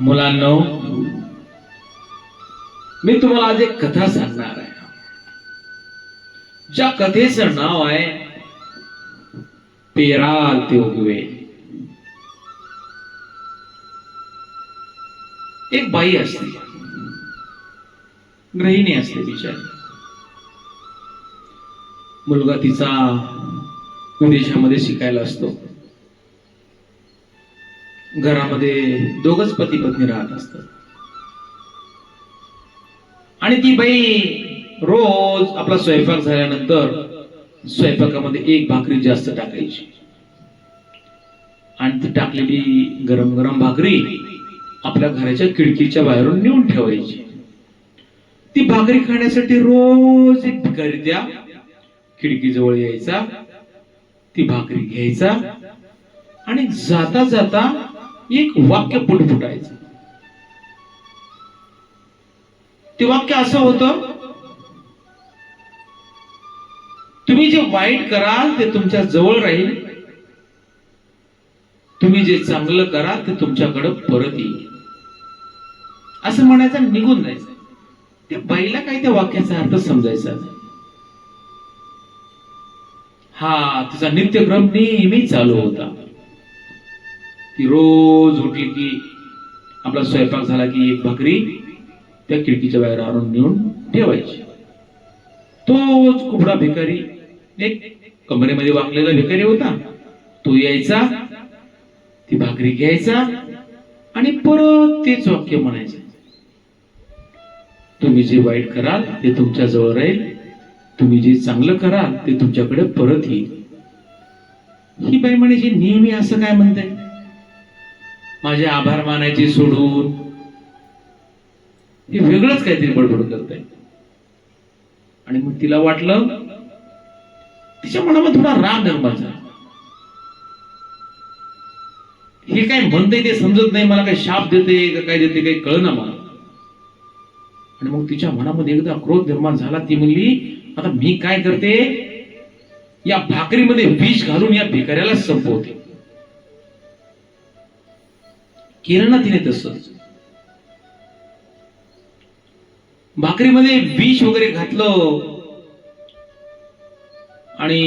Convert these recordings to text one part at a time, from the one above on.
मुलांनो मी तुम्हाला आज एक कथा सांगणार आहे. ज्या कथेचं नाव आहे पेराल ते उगवे. एक बाई असते. गृहिणी असते बिचारी. मुलगा तिचा विदेशामध्ये शिकायला असतो. घरामध्ये दोघच पती पत्नी राहत असतात. आणि ती बाई रोज आपला स्वयंपाक झाल्यानंतर स्वयंपाकामध्ये एक भाकरी जास्त टाकायची. आणि ती टाकलेली गरम गरम भाकरी आपल्या घराच्या खिडकीच्या बाहेरून नेऊन ठेवायची. ती भाकरी खाण्यासाठी रोज एक भिकारी त्या खिडकीजवळ यायचा. ती भाकरी घ्यायचा. आणि जाता जाता एक वाक्य पुटपुटायचं ते वाक्य असं होतं तुम्ही जे वाईट कराल ते तुमच्या जवळ राहील. तुम्ही जे चांगलं कराल ते तुमच्याकडं परत येईल. असं म्हणायचं निघून जायचं. त्या बाईला काही त्या वाक्याचा अर्थ समजायचा? हा तिचा नित्यक्रम नेहमी चालू होता. ती रोज उठली की आपला स्वयंपाक झाला की एक भाकरी त्या खिडकीच्या बाहेर आणून नेऊन ठेवायची. तोच कुबडा भिकारी एक कमरेमध्ये वाकलेला भिकारी होता. तो यायचा ती भाकरी घ्यायचा आणि परत तेच वाक्य म्हणायचं. तुम्ही जे वाईट कराल ते तुमच्या जवळ राहील. तुम्ही जे चांगलं कराल ते तुमच्याकडे परत येईल. ही बाई म्हणायची नेहमी असं काय म्हणताय? माझे आभार मानायचे सोडून. हे वेगळंच काहीतरी बडबड करताय. आणि मग तिला वाटलं तिच्या मनामध्ये थोडा राग निर्माण झाला. हे काय म्हणते ते समजत नाही मला काय शाप देते का काय देते काही कळना मला. आणि मग तिच्या मनामध्ये एकदा क्रोध निर्माण झाला. ती म्हणली आता मी काय करते? या भाकरीमध्ये विष घालून या भिकाऱ्याला संपवते. केलं ना तिने तसंच भाकरीमध्ये विष वगैरे घातलं आणि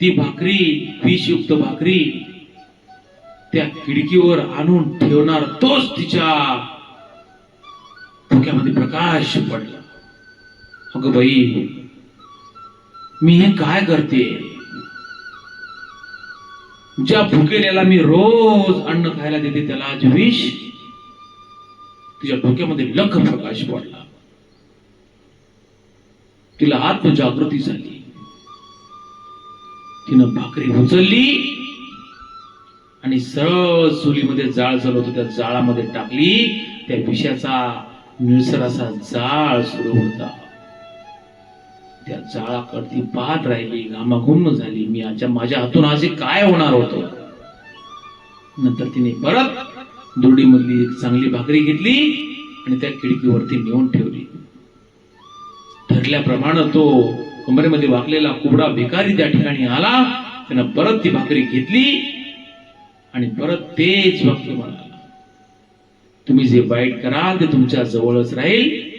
ती भाकरी विषयुक्त भाकरी त्या खिडकीवर आणून ठेवणार तोच तिच्या डोक्यामध्ये प्रकाश पडला. अगं बाई मी हे काय करते? ज्या भुकेल्याला मी रोज अन्न खायला देते त्याला आज विष. तिच्या डोक्यामध्ये लख प्रकाश पडला. तिला आत्मजागृती झाली. तिनं भाकरी उचलली आणि सरळ चुलीमध्ये जाळ जळत होतं त्या जाळामध्ये टाकली. त्या विषयाचा निळसराचा जाळ सुरू होता. त्या जाळाकडती पाहत राहिली घामाघुम झाली. मी आजच्या माझ्या हातून आज काय होणार होतं? नंतर तिने परत दुर्डीमधली एक चांगली भाकरी घेतली आणि त्या खिडकीवरती नेऊन ठेवली. ठरल्याप्रमाणे तो कमरेमध्ये वाकलेला कुबडा भिकारी त्या ठिकाणी आला. त्यानं परत ती भाकरी घेतली आणि परत तेच वाक्य म्हणाला तुम्ही जे वाईट कराल ते तुमच्या जवळच राहील.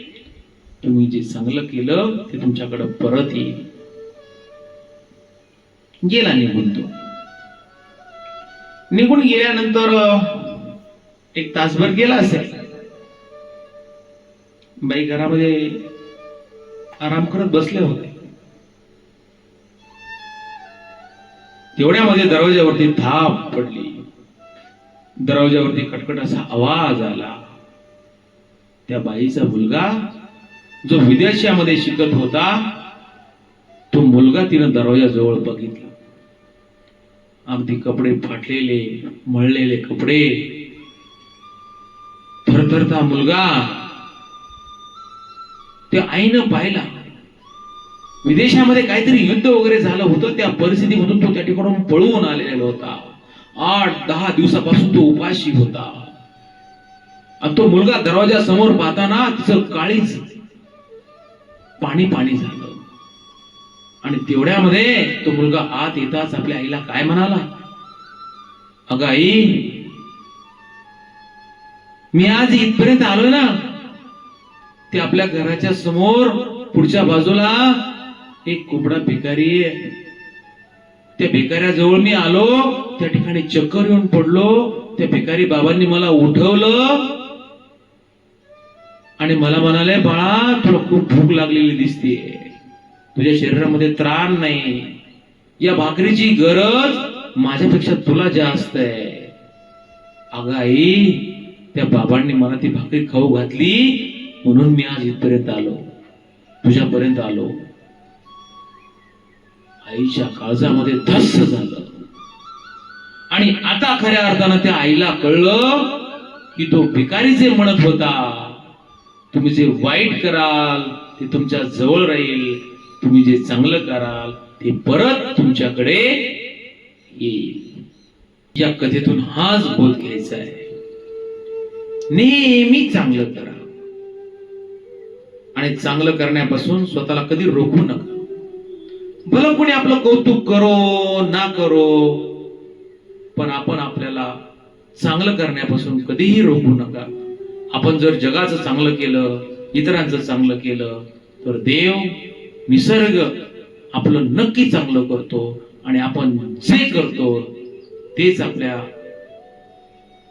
तुम्ही जे चांगलं केलं ते तुमच्याकडं परत येईल. गेला निघून तो. निघून गेल्यानंतर एक तासभर गेला असेल. बाई घरामध्ये आराम करत बसले होते. तेवढ्यामध्ये दरवाज्यावरती धाप पडली. दरवाज्यावरती कटकट असा आवाज आला. त्या बाईचा मुलगा जो विदेशामध्ये शिकत होता तो मुलगा तिनं दरवाजाजवळ बघितला. अगदी कपडे फाटलेले मळलेले कपडे. थरथरता मुलगा. त्या आईनं पाहिला. विदेशामध्ये काहीतरी युद्ध वगैरे झालं होतं त्या परिस्थितीमधून तो त्या ठिकाणून पळून आलेला होता. आठ दहा दिवसापासून तो उपाशी होता. आणि तो मुलगा दरवाजा समोर पाहताना तिचं काळीच पाणी पाणी झालं. आणि तेवढ्यामध्ये तो मुलगा आत येताच आपल्या आईला काय म्हणाला? अगं आई मी आज इथपर्यंत आलो ना ते आपल्या घराच्या समोर पुढच्या बाजूला एक कुबडा भिकारी आहे. त्या भिकाऱ्याजवळ मी आलो त्या ठिकाणी चक्कर येऊन पडलो त्या भिकारी बाबांनी मला उठवलं आणि मला म्हणाले बाळा तुला खूप भूक लागलेली दिसते तुझ्या शरीरामध्ये त्राण नाही. या भाकरीची गरज माझ्यापेक्षा तुला जास्त आहे. अगं आई त्या बाबांनी मला ती भाकरी खाऊ घातली म्हणून मी आज इथपर्यंत आलो. तुझ्यापर्यंत आलो. आईच्या काळजामध्ये धस्स झालं. आणि आता खऱ्या अर्थानं त्या आईला कळलं की तो भिकारी जे म्हणत होता तुम्ही जे वाईट कराल ते तुमच्या जवळ राहील. तुम्ही जे चांगलं कराल ते परत तुमच्याकडे येईल. या कथेतून हाच बोध घ्यायचा आहे. नेहमी चांगलं करा. आणि चांगलं करण्यापासून स्वतःला कधी रोखू नका. भलं कोणी आपलं कौतुक करो ना करो पण आपण आपल्याला चांगलं करण्यापासून कधीही रोखू नका. आपण जर जगाचं चांगलं केलं इतरांचं चांगलं केलं तर देव निसर्ग आपलं नक्की चांगलं करतो आणि आपण जे करतो तेच आपल्या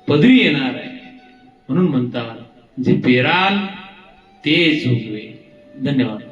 पदवी येणार आहे. म्हणून म्हणतात जे पेराल तेच उगवे धन्यवाद.